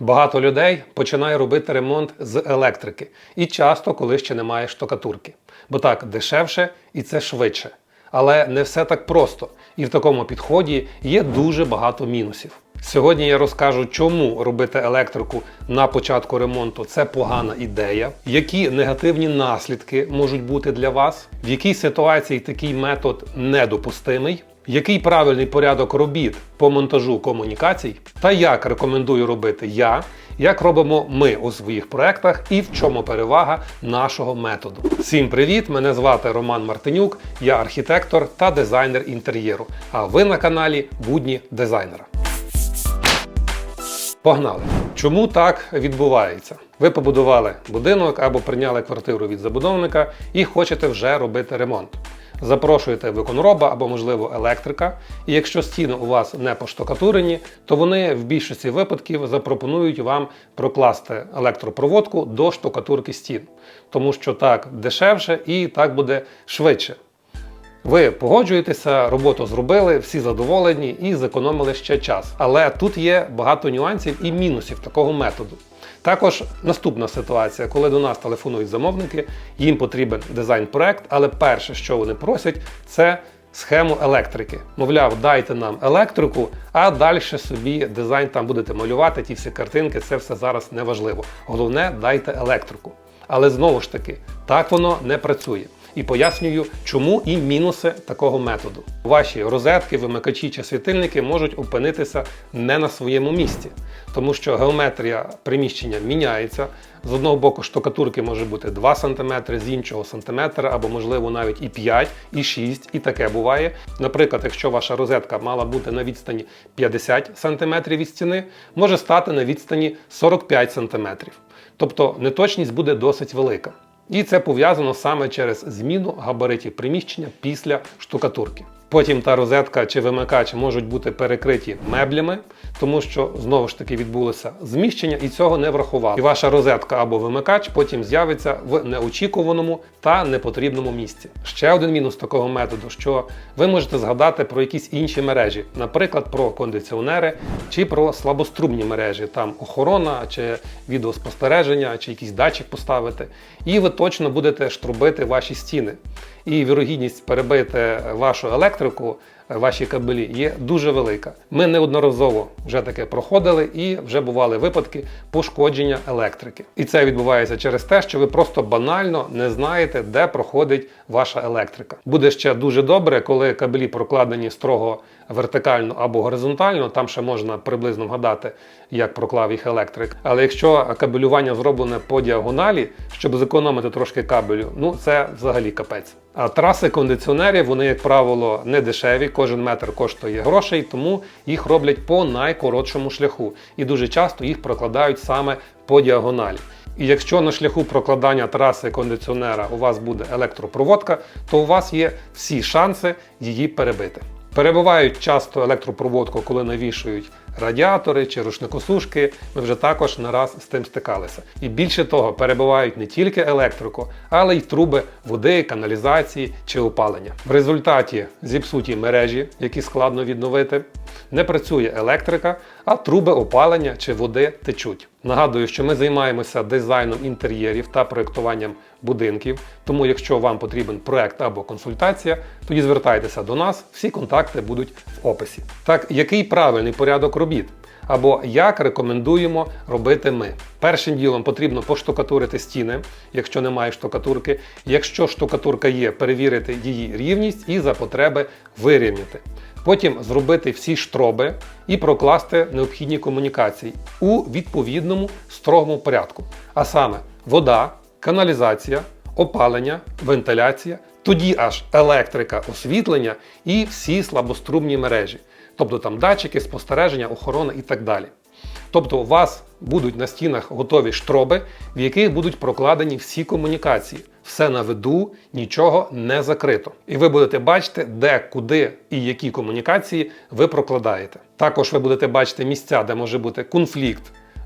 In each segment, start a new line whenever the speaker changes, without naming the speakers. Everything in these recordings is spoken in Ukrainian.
Багато людей починає робити ремонт з електрики, і часто, коли ще немає штукатурки. Бо так дешевше і це швидше. Але не все так просто, і в такому підході є дуже багато мінусів. Сьогодні я розкажу, чому робити електрику на початку ремонту це погана ідея, які негативні наслідки можуть бути для вас, в якій ситуації такий метод недопустимий, який правильний порядок робіт по монтажу комунікацій, та як рекомендую робити я, як робимо ми у своїх проектах і в чому перевага нашого методу. Всім привіт! Мене звати Роман Мартинюк, я архітектор та дизайнер інтер'єру. А ви на каналі Будні дизайнера. Погнали! Чому так відбувається? Ви побудували будинок або прийняли квартиру від забудовника і хочете вже робити ремонт. Запрошуєте виконроба або, можливо, електрика, і якщо стіни у вас не поштукатурені, то вони в більшості випадків запропонують вам прокласти електропроводку до штукатурки стін, тому що так дешевше і так буде швидше. Ви погоджуєтеся, роботу зробили, всі задоволені і зекономили ще час. Але тут є багато нюансів і мінусів такого методу. Також наступна ситуація, коли до нас телефонують замовники, їм потрібен дизайн-проект, але перше, що вони просять, це схему електрики. Мовляв, дайте нам електрику, а далі собі дизайн там будете малювати, ті всі картинки, це все зараз не важливо. Головне, дайте електрику. Але знову ж таки, так воно не працює. І пояснюю, чому і мінуси такого методу. Ваші розетки, вимикачі чи світильники можуть опинитися не на своєму місці, тому що геометрія приміщення міняється. З одного боку штукатурки може бути 2 см, з іншого сантиметр, або, можливо, навіть і 5, і 6, і таке буває. Наприклад, якщо ваша розетка мала бути на відстані 50 см від стіни, може стати на відстані 45 см. Тобто неточність буде досить велика. І це пов'язано саме через зміну габаритів приміщення після штукатурки. Потім та розетка чи вимикач можуть бути перекриті меблями, тому що знову ж таки відбулося зміщення і цього не врахували. І ваша розетка або вимикач потім з'явиться в неочікуваному та непотрібному місці. Ще один мінус такого методу, що ви можете згадати про якісь інші мережі, наприклад, про кондиціонери чи про слабострумні мережі, там охорона чи відеоспостереження, чи якийсь датчик поставити. І ви точно будете штрубити ваші стіни. І вірогідність перебити вашу електрику, ваші кабелі є дуже велика. Ми неодноразово вже таке проходили і вже бували випадки пошкодження електрики. І це відбувається через те, що ви просто банально не знаєте, де проходить ваша електрика. Буде ще дуже добре, коли кабелі прокладені строго вертикально або горизонтально, там ще можна приблизно вгадати, як проклав їх електрик. Але якщо кабелювання зроблене по діагоналі, щоб зекономити трошки кабелю, ну це взагалі капець. А траси кондиціонерів, вони, як правило, не дешеві, кожен метр коштує грошей, тому їх роблять по найкоротшому шляху. І дуже часто їх прокладають саме по діагоналі. І якщо на шляху прокладання траси кондиціонера у вас буде електропроводка, то у вас є всі шанси її перебити. Перебувають часто електропроводку, коли навішують радіатори чи рушникосушки. Ми вже також не раз з тим стикалися. І більше того, перебувають не тільки електрику, але й труби води, каналізації чи опалення. В результаті зіпсуті мережі, які складно відновити, не працює електрика, а труби опалення чи води течуть. Нагадую, що ми займаємося дизайном інтер'єрів та проєктуванням будинків. Тому, якщо вам потрібен проект або консультація, тоді звертайтеся до нас, всі контакти будуть в описі. Так, який правильний порядок робіт? Або як рекомендуємо робити ми. Першим ділом потрібно поштукатурити стіни, якщо немає штукатурки. Якщо штукатурка є, перевірити її рівність і за потреби вирівняти. Потім зробити всі штроби і прокласти необхідні комунікації у відповідному строгому порядку. А саме вода, каналізація, опалення, вентиляція, тоді аж електрика, освітлення і всі слабострумні мережі, тобто там датчики, спостереження, охорона і так далі. Тобто у вас будуть на стінах готові штроби, в яких будуть прокладені всі комунікації. Все на виду, нічого не закрито. І ви будете бачити, де, куди і які комунікації ви прокладаєте. Також ви будете бачити місця, де може бути конфлікт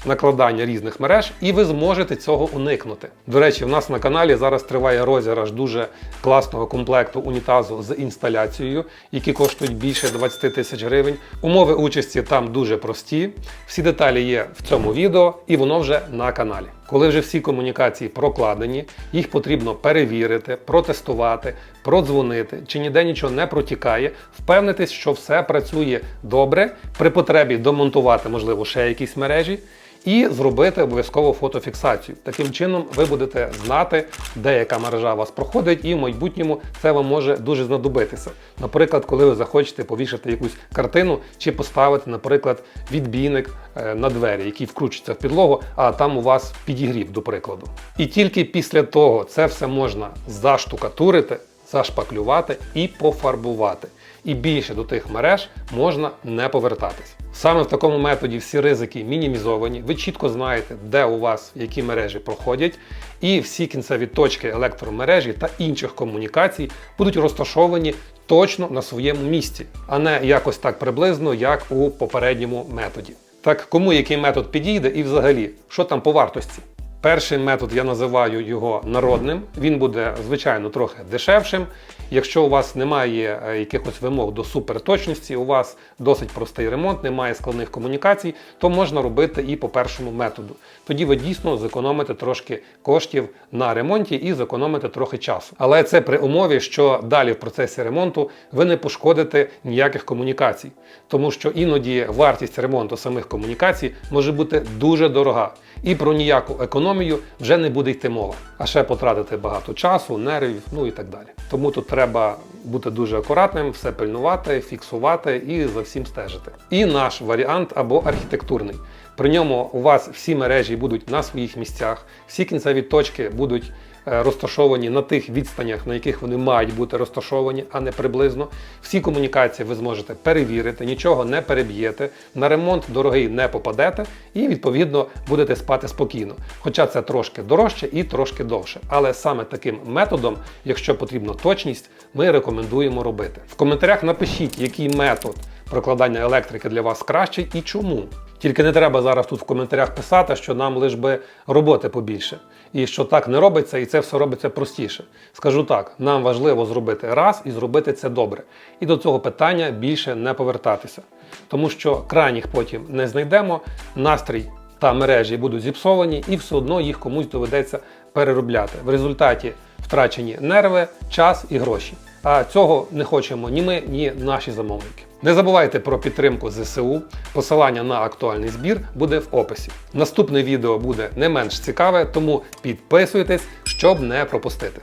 накладання різних мереж, і ви зможете цього уникнути. До речі, в нас на каналі зараз триває розіграш дуже класного комплекту унітазу з інсталяцією, які коштують більше 20 тисяч гривень. Умови участі там дуже прості. Всі деталі є в цьому відео, і воно вже на каналі. Коли вже всі комунікації прокладені, їх потрібно перевірити, протестувати, продзвонити, чи ніде нічого не протікає, впевнитись, що все працює добре, при потребі домонтувати, можливо, ще якісь мережі. І зробити обов'язково фотофіксацію. Таким чином ви будете знати, де яка мережа у вас проходить, і в майбутньому це вам може дуже знадобитися. Наприклад, коли ви захочете повішати якусь картину чи поставити, наприклад, відбійник е, на двері, який вкручується в підлогу, а там у вас підігрів, до прикладу. І тільки після того це все можна заштукатурити, зашпаклювати і пофарбувати. І більше до тих мереж можна не повертатись. Саме в такому методі всі ризики мінімізовані. Ви чітко знаєте, де у вас які мережі проходять, і всі кінцеві точки електромережі та інших комунікацій будуть розташовані точно на своєму місці, а не якось так приблизно, як у попередньому методі. Так кому який метод підійде і взагалі, що там по вартості? Перший метод я називаю його народним. Він буде, звичайно, трохи дешевшим. Якщо у вас немає е, якихось вимог до суперточності, у вас досить простий ремонт, немає складних комунікацій, то можна робити і по першому методу. Тоді ви дійсно зекономите трошки коштів на ремонті і зекономите трохи часу. Але це при умові, що далі в процесі ремонту ви не пошкодите ніяких комунікацій, тому що іноді вартість ремонту самих комунікацій може бути дуже дорога. І про ніяку економію вже не буде йти мова. А ще потратити багато часу, нервів, ну і так далі. Тому тут треба бути дуже акуратним, все пильнувати, фіксувати і за всім стежити. І наш варіант або архітектурний. При ньому у вас всі мережі будуть на своїх місцях, всі кінцеві точки будуть розташовані на тих відстанях, на яких вони мають бути розташовані, а не приблизно. Всі комунікації ви зможете перевірити, нічого не переб'єте, на ремонт дорогий не попадете і, відповідно, будете спати спокійно. Хоча це трошки дорожче і трошки довше. Але саме таким методом, якщо потрібна точність, ми рекомендуємо робити. В коментарях напишіть, який метод прокладання електрики для вас кращий і чому. Тільки не треба зараз тут в коментарях писати, що нам лиш би роботи побільше. І що так не робиться, і це все робиться простіше. Скажу так, нам важливо зробити раз і зробити це добре. І до цього питання більше не повертатися. Тому що крайніх потім не знайдемо, настрій та мережі будуть зіпсовані, і все одно їх комусь доведеться переробляти. В результаті втрачені нерви, час і гроші. А цього не хочемо ні ми, ні наші замовники. Не забувайте про підтримку ЗСУ. Посилання на актуальний збір буде в описі. Наступне відео буде не менш цікаве, тому підписуйтесь, щоб не пропустити.